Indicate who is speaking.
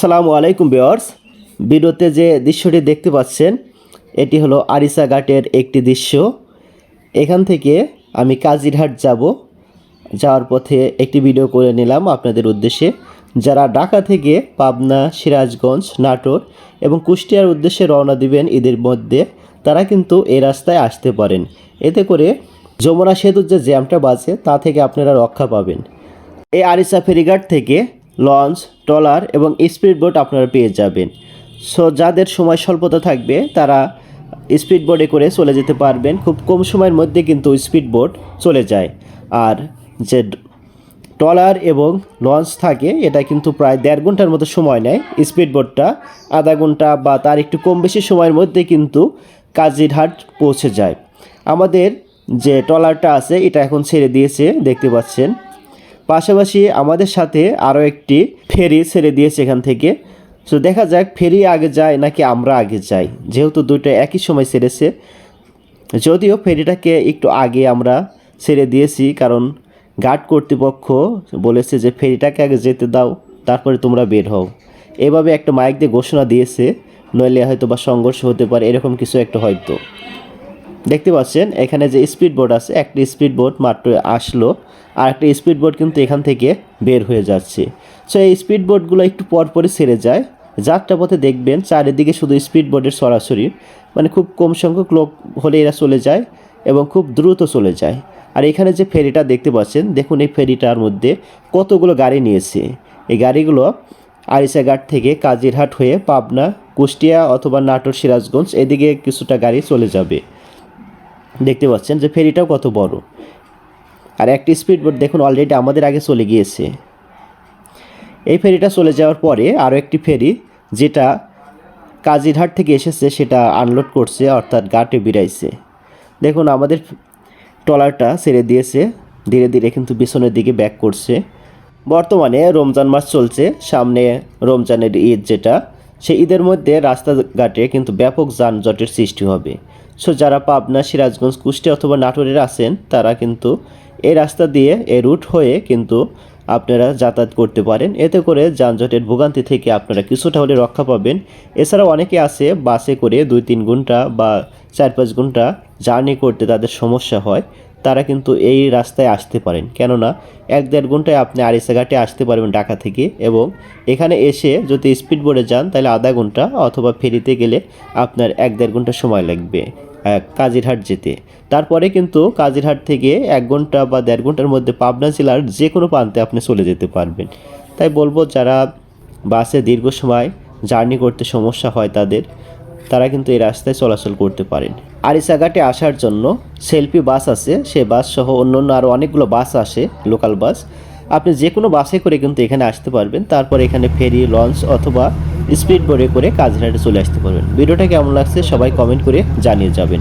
Speaker 1: আসসালামু আলাইকুম বিয়ার্স ভিডিওতে যে দৃশ্যটি দেখতে পাচ্ছেন, এটি হলো আরিসা ঘাটের একটি দৃশ্য। এখান থেকে আমি কাজিরহাট যাব। যাওয়ার পথে একটি ভিডিও করে নিলাম আপনাদের উদ্দেশ্যে। যারা ঢাকা থেকে পাবনা, সিরাজগঞ্জ, নাটোর এবং কুষ্টিয়ার উদ্দেশ্যে রওনা দিবেন ঈদের মধ্যে, তারা কিন্তু এই রাস্তায় আসতে পারেন। এতে করে যমুনা সেতুর যে জ্যামটা বাজে, তা থেকে আপনারা রক্ষা পাবেন। এই আরিসা ফেরিঘাট থেকে লঞ্চ, ট্রলার এবং স্পিড বোট আপনারা পেয়ে যাবেন। সো যাদের সময় স্বল্পতা থাকবে, তারা স্পিড বোটে করে চলে যেতে পারবেন। খুব কম সময়ের মধ্যে কিন্তু স্পিড বোট চলে যায়। আর যে ট্রলার এবং লঞ্চ থাকে, এটা কিন্তু প্রায় দেড় ঘণ্টার মতো সময় নেয় স্পিড বোটটা আধা ঘণ্টা বা তার একটু কম বেশি সময়ের মধ্যে কিন্তু কাজিরহাট পৌঁছে যায়। আমাদের যে ট্রলারটা আছে, এটা এখন ছেড়ে দিয়েছে, দেখতে পাচ্ছেন। পাশাপাশি আমাদের সাথে আরও একটি ফেরি ছেড়ে দিয়েছে এখান থেকে। তো দেখা যাক, ফেরি আগে যায় নাকি আমরা আগে যাই? যেহেতু দুটো একই সময় ছেড়েছে, যদিও ফেরিটাকে একটু আগে আমরা ছেড়ে দিয়েছি, কারণ গার্ড কর্তৃপক্ষ বলেছে যে ফেরিটাকে আগে যেতে দাও, তারপরে তোমরা বের হও। এভাবে একটা মাইক দিয়ে ঘোষণা দিয়েছে, নইলে হয়তো বা সংঘর্ষ হতে পারে, এরকম কিছু একটা হয়তো। দেখতে পাচ্ছেন, এখানে যে স্পিড বোট আছে, একটা স্পিড বোট মাত্র আসলো, আর একটা স্পিড বোট কিন্তু এখান থেকে বের হয়ে যাচ্ছে। সো এই স্পিড বোটগুলো একটু পর পরই ছেড়ে যায়। যাত্রা পথে দেখবেন চারিদিকে শুধু স্পিড বোটের সরাসরি মানে খুব কম সংখ্যক লোক হলে এরা চলে যায় এবং খুব দ্রুত চলে যায়। আর এখানে যে ফেরিটা দেখতে পাচ্ছেন, দেখুন এই ফেরিটার মধ্যে কতগুলো গাড়ি নিয়েছে। এই গাড়িগুলো আরিসাঘাট থেকে কাজিরহাট হয়ে পাবনা, কুষ্টিয়া অথবা নাটোর সিরাজগঞ্জ, এদিকে কিছুটা গাড়ি চলে যাবে। দেখতে পাচ্ছেন যে ফেরিটাও কত বড়। আর একটি স্পিড বোট দেখুন অলরেডি আমাদের আগে চলে গিয়েছে। এই ফেরিটা চলে যাওয়ার পরে আরও একটি ফেরি যেটা কাজিরহাট থেকে এসেছে, সেটা আনলোড করছে, অর্থাৎ গাটে বিড়াইছে দেখুন আমাদের ট্রলারটা ছেড়ে দিয়েছে, ধীরে ধীরে কিন্তু পিছনের দিকে ব্যাক করছে। বর্তমানে রমজান মাস চলছে, সামনে রমজানের ঈদ যেটা সেই ঈদের মধ্যে রাস্তাঘাটে কিন্তু ব্যাপক যানজটের সৃষ্টি হবে। সো যারা পাবনা, সিরাজগঞ্জ, কুষ্টিয়া অথবা নাটোরের আছেন, তারা কিন্তু এই রাস্তা দিয়ে, এ রুট হয়ে কিন্তু আপনারা যাতায়াত করতে পারেন। এতে করে যানজটের ভোগান্তি থেকে আপনারা কিছুটা হলে রক্ষা পাবেন। এছাড়াও অনেকে আছে, বাসে করে দুই তিন ঘণ্টা বা চার পাঁচ ঘণ্টা জার্নি করতে তাদের সমস্যা হয়। তারা কিন্তু এই রাস্তায় আসতে পারেন। কেননা, এক দেড় ঘন্টায় আপনি আরিসাঘাটে আসতে পারবেন ঢাকা থেকে এবং এখানে এসে যদি স্পিড বোর্ডে যান, তাহলে আধা ঘণ্টা অথবা ফেরিতে গেলে আপনার এক দেড় ঘণ্টা সময় লাগবে কাজিরহাট যেতে। তারপরে কিন্তু কাজিরহাট থেকে এক ঘণ্টা বা দেড় ঘণ্টার মধ্যে পাবনা জেলার যে কোনো প্রান্তে আপনি চলে যেতে পারবেন। তাই বলব, যারা বাসে দীর্ঘ সময় জার্নি করতে সমস্যা হয় তাদের তারা কিন্তু এই রাস্তায় চলাচল করতে পারেন। আরিসাঘাটে আসার জন্য সেলফি বাস আছে, সে বাস সহ অন্য অন্য আরও অনেকগুলো বাস আসে লোকাল বাস। আপনি যে কোনো বাসে করে কিন্তু এখানে আসতে পারবেন। তারপর এখানে ফেরি, লঞ্চ অথবা স্পিড বোর্ডে করে কাজঘাটে চলে আসতে পারবেন। ভিডিওটা কেমন লাগছে সবাই কমেন্ট করে জানিয়ে যাবেন।